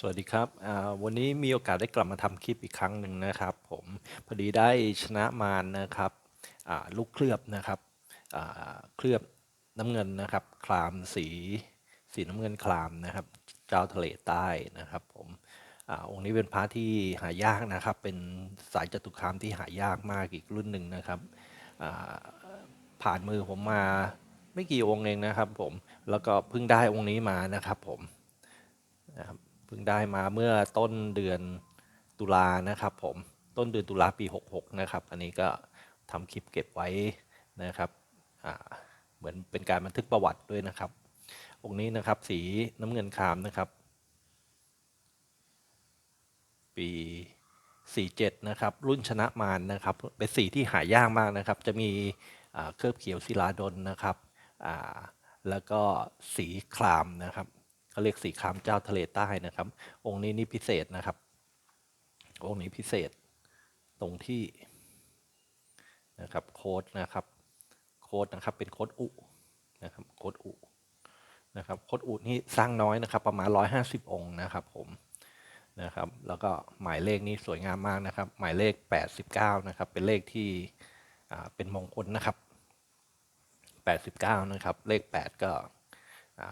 สวัสดีครับวันนี้มีโอกาสได้กลับมาทำคลิปอีกครั้งหนึ่งนะครับ ผมพอดีได้ชนะมารนะครับลูกเคลือบนะครับเคลือบน้ำเงินนะครับ คลามสีสีน้ำเงินคลามนะครับ เจ้าทะเลใต้นะครับ ผมอองค์นี้เป็นพระที่หายากนะครับ เป็นสายจตุคามที่หายากมากอีกรุ่นหนึ่งนะครับผ่านมือผมมาไม่กี่องค์เองนะครับ ผมแล้วก็เพิ่งได้องค์นี้มานะครับ ผมนะครับ เพิ่งได้มาเมื่อต้นเดือนตุลานะครับผมต้นเดือนตุลาปี 66 นะครับ อันนี้ก็ทำคลิปเก็บไว้นะครับเหมือนเป็นการบันทึกประวัติด้วยนะครับ องค์นี้นะครับสีน้ำเงินครามนะครับ ปี 47 นะครับ รุ่นชนะมารนะครับ เป็นสีที่หายากมากนะครับ จะมีเคลือบเขียวศิลาดลนะครับแล้วก็สีครามนะครับ เขาเรียกสีครามเจ้าทะเลใต้นะครับ องค์นี้นี่พิเศษนะครับ องค์นี้พิเศษตรงที่นะครับโค้ดนะครับโค้ดนะครับเป็นโค้ดอุนะครับโค้ดอุนะครับโค้ดอุนี่สร้างน้อยนะครับ ประมาณ 150 องค์นะครับผมนะครับแล้วก็หมายเลขนี้สวยงามมากนะครับ หมายเลข 89นะครับเป็นเลขที่เป็นมงคลนะครับ 89นะครับเลข 8 ก็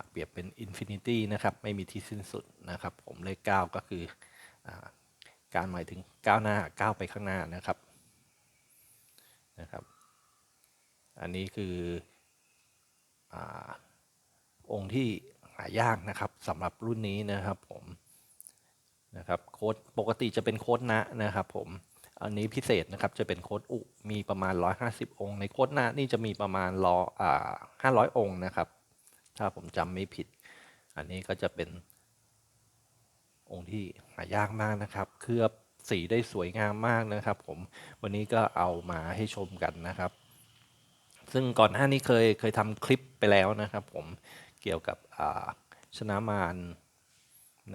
เปรียบเป็นอินฟินิตี้นะครับไม่มีที่สิ้นสุดนะครับ ผมเลข 9 ก็คืออการหมายถึงก้าวหน้าก้าวไปข้างหน้านะครับนะครับ อันนี้คืออองค์ที่หายากนะครับสำหรับรุ่นนี้นะครับผมนะครับโค้ดปกติจะเป็นโค้ดนะนะครับผมอันนี้พิเศษนะครับจะเป็นโค้ดอุมีประมาณ 150 องค์ ในโค้ดนะนี่จะมีประมาณรออ่า500 องค์นะครับ ถ้าผมจำไม่ผิด อันนี้ก็จะเป็นองค์ที่หายากมากนะครับ เคลือบสีได้สวยงามมากนะครับ ผมวันนี้ก็เอามาให้ชมกันนะครับ ซึ่งก่อนหน้านี้เคยเคยทำคลิปไปแล้วนะครับ ผมเกี่ยวกับชนะมาร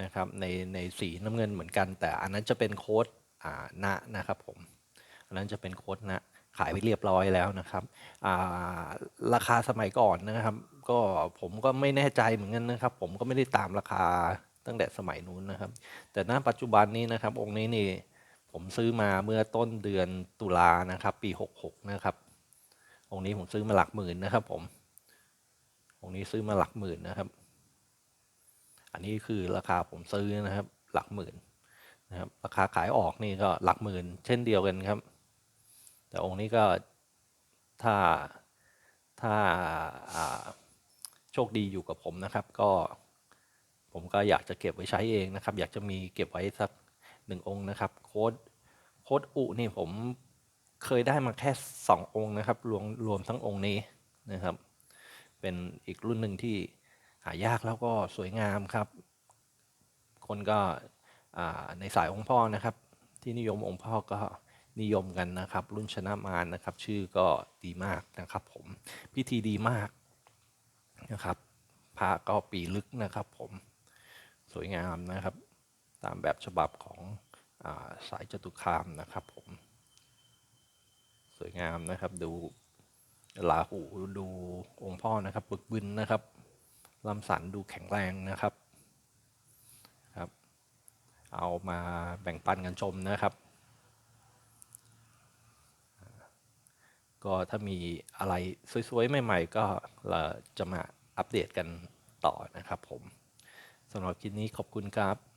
นะครับในในสีน้ำเงินเหมือนกัน แต่อันนั้นจะเป็นโค้ดอ่าณนะครับ ผมอันนั้นจะเป็นโค้ดณ ขายไปเรียบร้อยแล้วนะครับาราคาสมัยก่อนนะครับ ก็ผมก็ไม่แน่ใจเหมือนกันนะครับ ผมก็ไม่ได้ตามราคาตั้งแต่สมัยนู้นนะครับ แต่ณปัจจุบันนี้นะครับ องค์นี้นี่ผมซื้อมาเมื่อต้นเดือนตุลานะครับ ปี 66 นะครับ องค์นี้ผมซื้อมาหลักหมื่นนะครับ ผม องค์นี้ซื้อมาหลักหมื่นนะครับ อันนี้คือราคาผมซื้อนะครับ หลักหมื่นนะครับ ราคาขายออกนี่ก็หลักหมื่น เช่นเดียวกันครับ แต่องค์นี้ก็ถ้าถ้าโชคดีอยู่กับผมนะครับ ก็ผมก็อยากจะเก็บไว้ใช้เองนะครับ อยากจะมีเก็บไว้สักหนึ่งองค์นะครับ โค้ดโค้ดอุนี่ผมเคยได้มาแค่สององค์นะครับ รวมรวมทั้งองค์นี้นะครับ เป็นอีกรุ่นหนึ่งที่หายากแล้วก็สวยงามครับ คนก็ในสายองค์พ่อนะครับ ที่นิยมองค์พ่อก็ นิยมกันนะครับ รุ่นชนะมารนะครับ ชื่อก็ดีมากนะครับ ผมพิธีดีมากนะครับพระก็ปีลึกนะครับ ผมสวยงามนะครับ ตามแบบฉบับของอาสายจตุคามนะครับ ผม สวยงามนะครับ ดูลาหูดูองค์พ่อนะครับบึกบึนนะครับลำสันดูแข็งแรงนะครับครับ เอามาแบ่งปันกันชมนะครับ ก็ถ้ามีอะไรสวยๆ ใหม่ๆ ก็เราจะมาอัปเดตกันต่อนะครับผมสำหรับคลิปนี้ขอบคุณครับ